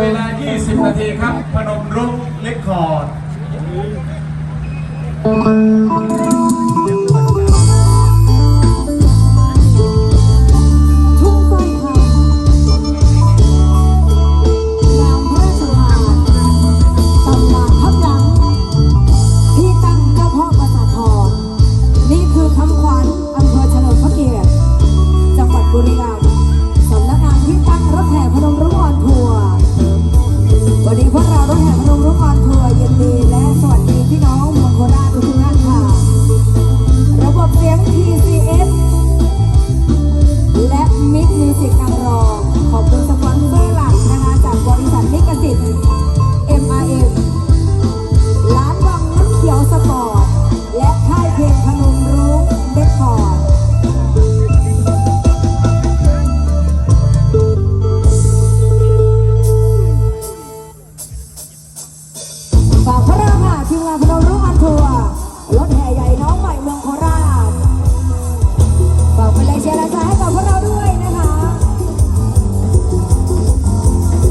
เวลา 20 นาทีครับ พนมรุ้งเล็กคอร์ด วันนี้พวกเราต้องแห่พนมรุ่งออนทัวยินดีและ ฝากพวกเราค่ะทีมงานพวกเรารู้อันทัวร์